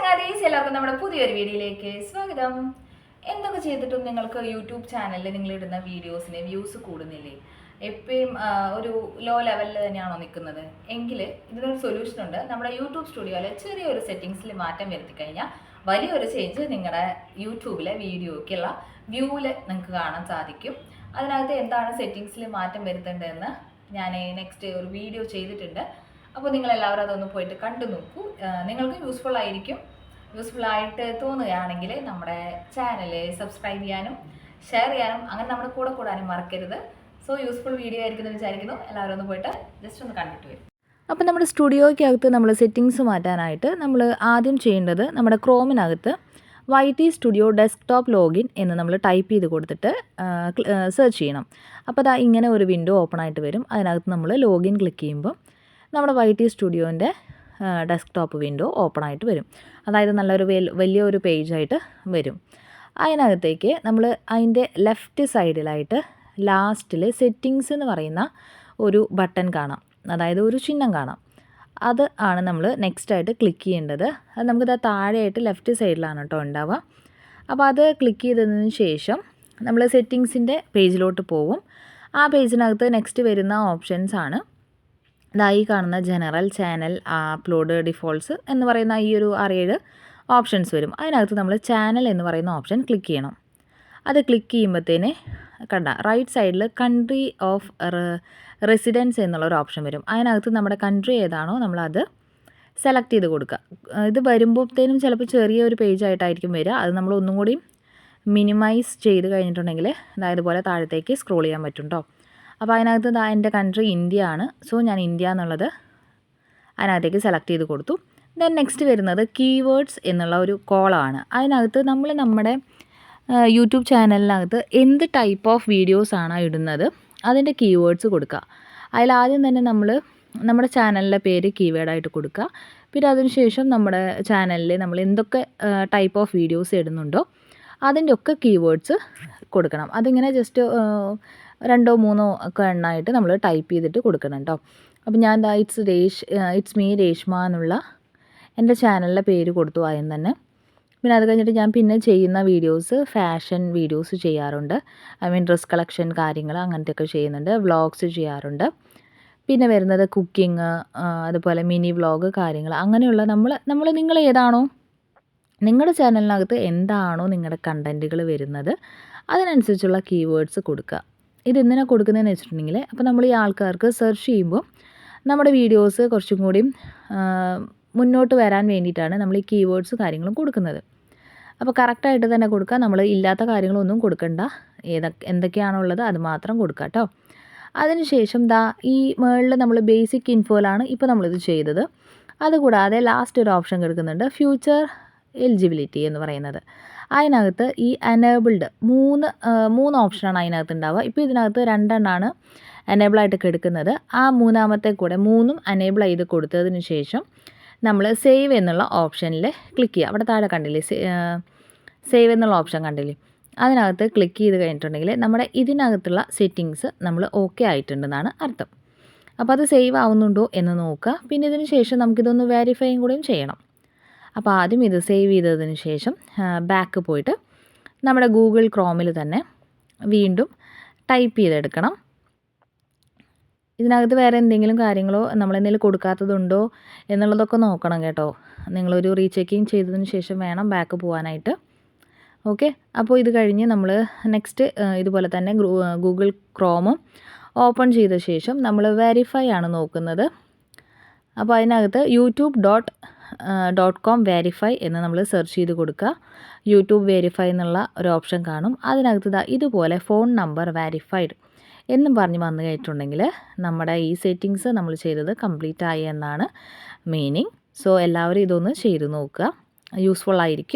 ചങ്ങാതീസ് എല്ലാവർക്കും നമ്മുടെ പുതിയൊരു വീഡിയോയിലേക്ക് സ്വാഗതം. എന്തൊക്കെ ചെയ്തിട്ടും നിങ്ങൾക്ക് യൂട്യൂബ് ചാനലിൽ നിങ്ങൾ ഇടുന്ന വീഡിയോസിന് വ്യൂസ് കൂടുന്നില്ലേ? എപ്പോഴും ഒരു ലോ ലെവലിൽ തന്നെയാണോ നിൽക്കുന്നത്. എങ്കിൽ ഇതിനൊരു സൊല്യൂഷൻ ഉണ്ട്. നമ്മുടെ യൂട്യൂബ് സ്റ്റുഡിയോയിൽ ചെറിയൊരു സെറ്റിങ്സിൽ മാറ്റം വരുത്തി കഴിഞ്ഞാൽ വലിയൊരു ചേഞ്ച് നിങ്ങളുടെ യൂട്യൂബിലെ വീഡിയോയ്ക്കുള്ള വ്യൂവിൽ നിങ്ങൾക്ക് കാണാൻ സാധിക്കും. അതിനകത്ത് എന്താണ് സെറ്റിങ്സിൽ മാറ്റം വരുത്തേണ്ടതെന്ന് ഞാൻ നെക്സ്റ്റ് ഒരു വീഡിയോ ചെയ്തിട്ടുണ്ട്. അപ്പോൾ നിങ്ങൾ എല്ലാവരും അതൊന്ന് പോയിട്ട് കണ്ടു നോക്കൂ. നിങ്ങൾക്ക് യൂസ്ഫുൾ ആയിരിക്കും. യൂസ്ഫുൾ ആയിട്ട് തോന്നുകയാണെങ്കിൽ നമ്മുടെ ചാനൽ സബ്സ്ക്രൈബ് ചെയ്യാനും ഷെയർ ചെയ്യാനും അങ്ങനെ നമ്മുടെ കൂടെ കൂടാനും മറക്കരുത്. സോ യൂസ്ഫുൾ വീഡിയോ ആയിരിക്കും എന്ന് വിചാരിക്കുന്നു. എല്ലാവരും ഒന്ന് പോയിട്ട് ജസ്റ്റ് ഒന്ന് കണ്ടിട്ട് വരും. അപ്പോൾ നമ്മുടെ സ്റ്റുഡിയോയ്ക്കകത്ത് നമ്മൾ സെറ്റിങ്സ് മാറ്റാനായിട്ട് നമ്മൾ ആദ്യം ചെയ്യേണ്ടത് നമ്മുടെ ക്രോമിനകത്ത് Y T studio desktop login എന്ന് നമ്മൾ ടൈപ്പ് ചെയ്ത് കൊടുത്തിട്ട് സെർച്ച് ചെയ്യണം. അപ്പോൾ അതാ ഇങ്ങനെ ഒരു വിൻഡോ ഓപ്പൺ ആയിട്ട് വരും. അതിനകത്ത് നമ്മൾ ലോഗിൻ ക്ലിക്ക് ചെയ്യുമ്പോൾ നമ്മുടെ വൈ ടി സ്റ്റുഡിയോന്റെ ഡെസ്ക്ടോപ്പ് വിൻഡോ ഓപ്പൺ ആയിട്ട് വരും. അതായത് നല്ലൊരു വലിയൊരു പേജായിട്ട് വരും. അതിനകത്തേക്ക് നമ്മൾ അതിന്റെ ലെഫ്റ്റ് സൈഡിലായിട്ട് ലാസ്റ്റിൽ സെറ്റിങ്സ് എന്ന് പറയുന്ന ഒരു ബട്ടൺ കാണാം. അതായത് ഒരു ചിഹ്നം കാണാം. അത് ആണ് നമ്മൾ നെക്സ്റ്റ് ആയിട്ട് ക്ലിക്ക് ചെയ്യേണ്ടത്. അത് നമുക്ക് താഴെയായിട്ട് ലെഫ്റ്റ് സൈഡിലാണ് കേട്ടോ ഉണ്ടാവുക. അപ്പോൾ അത് ക്ലിക്ക് ചെയ്തതിന് ശേഷം നമ്മൾ സെറ്റിങ്സിന്റെ പേജിലോട്ട് പോകും ആ പേജിനകത്ത് നെക്സ്റ്റ് വരുന്ന ഓപ്ഷൻസ് ആണ്. ദാ ഈ കാണുന്ന ജനറൽ ചാനൽ അപ്ലോഡ് ഡിഫോൾട്ട്സ് എന്ന് പറയുന്ന ഈ ഒരു അറിയേഴ് ഓപ്ഷൻസ് വരും. അതിനകത്ത് നമ്മൾ ചാനൽ എന്ന് പറയുന്ന ഓപ്ഷൻ ക്ലിക്ക് ചെയ്യണം. അത് ക്ലിക്ക് ചെയ്യുമ്പോഴത്തേന് കണ്ട റൈറ്റ് സൈഡിൽ കൺട്രി ഓഫ് റെസിഡൻസ് എന്നുള്ളൊരു ഓപ്ഷൻ വരും. അതിനകത്ത് നമ്മുടെ കൺട്രി ഏതാണോ നമ്മളത് സെലക്ട് ചെയ്ത് കൊടുക്കുക ഇത് വരുമ്പോഴത്തേനും ചിലപ്പോൾ ചെറിയൊരു പേജ് ആയിട്ടായിരിക്കും വരിക. അത് നമ്മൾ ഒന്നും കൂടി മിനിമൈസ് ചെയ്ത് കഴിഞ്ഞിട്ടുണ്ടെങ്കിൽ അതായത് പോലെ താഴത്തേക്ക് സ്ക്രോൾ ചെയ്യാൻ പറ്റും കേട്ടോ അപ്പോൾ അതിനകത്ത് എന്റെ കൺട്രി ഇന്ത്യ ആണ്. സോ ഞാൻ ഇന്ത്യ എന്നുള്ളത് അതിനകത്തേക്ക് സെലക്ട് ചെയ്ത് കൊടുത്തു. ദെൻ നെക്സ്റ്റ് വരുന്നത് കീവേഡ്സ് എന്നുള്ള ഒരു കോളമാണ് അതിനകത്ത് നമ്മൾ നമ്മുടെ യൂട്യൂബ് ചാനലിനകത്ത് എന്ത് ടൈപ്പ് ഓഫ് വീഡിയോസ് ആണ് ഇടുന്നത് അതിന്റെ കീവേഡ്സ് കൊടുക്കുക. അതിൽ ആദ്യം തന്നെ നമ്മൾ നമ്മുടെ ചാനലിന്റെ പേര് കീവേഡായിട്ട് കൊടുക്കുക. പിന്നെ അതിനുശേഷം നമ്മുടെ ചാനലിൽ നമ്മൾ എന്തൊക്കെ ടൈപ്പ് ഓഫ് വീഡിയോസ് ഇടുന്നുണ്ടോ അതിന്റെ ഒക്കെ കീവേഡ്സ് കൊടുക്കണം. അതിങ്ങനെ ജസ്റ്റ് രണ്ടോ മൂന്നോ ഒക്കെ എണ്ണമായിട്ട് നമ്മൾ ടൈപ്പ് ചെയ്തിട്ട് കൊടുക്കണം കേട്ടോ അപ്പോൾ ഞാൻ ദാ it's Resh it's me Reshma എന്നുള്ള എന്റെ ചാനലിന്റെ പേര് കൊടുത്തു ആദ്യം തന്നെ. പിന്നെ അത് കഴിഞ്ഞിട്ട് ഞാൻ പിന്നെ ചെയ്യുന്ന വീഡിയോസ് ഫാഷൻ വീഡിയോസ് ചെയ്യാറുണ്ട്. ഐ മീൻ ഡ്രസ് കളക്ഷൻ കാര്യങ്ങൾ അങ്ങനത്തെയൊക്കെ ചെയ്യുന്നുണ്ട്. വ്ളോഗ്സ് ചെയ്യാറുണ്ട്. പിന്നെ വരുന്നത് കുക്കിംഗ് അതുപോലെ മിനി വ്ളോഗ് കാര്യങ്ങൾ അങ്ങനെയുള്ള നമ്മൾ നമ്മൾ നിങ്ങൾ ഏതാണോ നിങ്ങളുടെ ചാനലിനകത്ത് എന്താണോ നിങ്ങളുടെ കണ്ടന്റുകൾ വരുന്നത് അതിനനുസരിച്ചുള്ള കീവേഡ്സ് കൊടുക്കുക. ഇത് എന്തിനാണ് കൊടുക്കുന്നതെന്ന് വെച്ചിട്ടുണ്ടെങ്കിൽ അപ്പോൾ നമ്മൾ ഈ ആൾക്കാർക്ക് സെർച്ച് ചെയ്യുമ്പോൾ നമ്മുടെ വീഡിയോസ് കുറച്ചും കൂടി മുന്നോട്ട് വരാൻ വേണ്ടിയിട്ടാണ് നമ്മൾ ഈ കീവേഡ്സ് കാര്യങ്ങളും കൊടുക്കുന്നത്. അപ്പോൾ കറക്റ്റായിട്ട് തന്നെ കൊടുക്കുക. നമ്മൾ ഇല്ലാത്ത കാര്യങ്ങളൊന്നും കൊടുക്കണ്ട. ഏതൊക്കെ എന്തൊക്കെയാണുള്ളത് അത് മാത്രം കൊടുക്കുക കേട്ടോ. അതിനുശേഷം ദാ ഈ മേളിൽ നമ്മൾ ബേസിക് ഇൻഫോയിലാണ് ഇപ്പോൾ നമ്മളിത് ചെയ്തത്. അതുകൂടാതെ ലാസ്റ്റ് ഒരു ഓപ്ഷൻ കൊടുക്കുന്നുണ്ട് ഫ്യൂച്ചർ എലിജിബിലിറ്റി എന്ന് പറയുന്നത്. അതിനകത്ത് ഈ എനേബിൾഡ് മൂന്ന് മൂന്ന് ഓപ്ഷനാണ് അതിനകത്ത് ഉണ്ടാവുക ഇപ്പോൾ ഇതിനകത്ത് രണ്ടെണ്ണമാണ് എനേബിളായിട്ട് കിടക്കുന്നത്. ആ മൂന്നാമത്തെ കൂടെ മൂന്നും എനേബിൾ ചെയ്ത് കൊടുത്തതിന് ശേഷം നമ്മൾ സേവ് എന്നുള്ള ഓപ്ഷനിൽ ക്ലിക്ക് ചെയ്യുക. അവിടെ താഴെ കണ്ടില്ലേ സേവ് എന്നുള്ള ഓപ്ഷൻ കണ്ടില്ലേ? അതിനകത്ത് ക്ലിക്ക് ചെയ്ത് കഴിഞ്ഞിട്ടുണ്ടെങ്കിൽ നമ്മുടെ ഇതിനകത്തുള്ള സെറ്റിങ്സ് നമ്മൾ ഓക്കെ ആയിട്ടുണ്ടെന്നാണ് അർത്ഥം. അപ്പോൾ അത് സേവ് ആവുന്നുണ്ടോ എന്ന് നോക്കുക. പിന്നെ ഇതിന് ശേഷം നമുക്കിതൊന്ന് വെരിഫൈയും കൂടിയും ചെയ്യണം. അപ്പോൾ ആദ്യം ഇത് സേവ് ചെയ്തതിന് ശേഷം ബാക്ക് പോയിട്ട് നമ്മുടെ ഗൂഗിൾ ക്രോമിൽ തന്നെ വീണ്ടും ടൈപ്പ് ചെയ്തെടുക്കണം. ഇതിനകത്ത് വേറെ എന്തെങ്കിലും കാര്യങ്ങളോ നമ്മൾ എന്തെങ്കിലും കൊടുക്കാത്തതുണ്ടോ എന്നുള്ളതൊക്കെ നോക്കണം കേട്ടോ. നിങ്ങളൊരു റീചെക്കിങ് ചെയ്തതിന് ശേഷം വേണം ബാക്ക് പോകാനായിട്ട് ഓക്കെ? അപ്പോൾ ഇത് കഴിഞ്ഞ് നമ്മൾ നെക്സ്റ്റ് ഇതുപോലെ തന്നെ ഗൂഗിൾ ക്രോമും ഓപ്പൺ ചെയ്ത ശേഷം നമ്മൾ വെരിഫൈ ആണ് നോക്കുന്നത്. അപ്പോൾ അതിനകത്ത് YouTube dot dot com verify എന്ന് നമ്മൾ സെർച്ച് ചെയ്ത് കൊടുക്കുക. യൂട്യൂബ് വെരിഫൈ എന്നുള്ള ഒരു ഓപ്ഷൻ കാണും. അതിനകത്ത് ദാ ഇതുപോലെ ഫോൺ നമ്പർ വെരിഫൈഡ് എന്നും പറഞ്ഞ് വന്നു കഴിഞ്ഞിട്ടുണ്ടെങ്കിൽ നമ്മുടെ ഈ സെറ്റിങ്സ് നമ്മൾ ചെയ്തത് കംപ്ലീറ്റ് ആയി എന്നാണ് മീനിങ് സോ എല്ലാവരും ഇതൊന്ന് ചെയ്ത് നോക്കുക. യൂസ്ഫുൾ ആയിരിക്കും.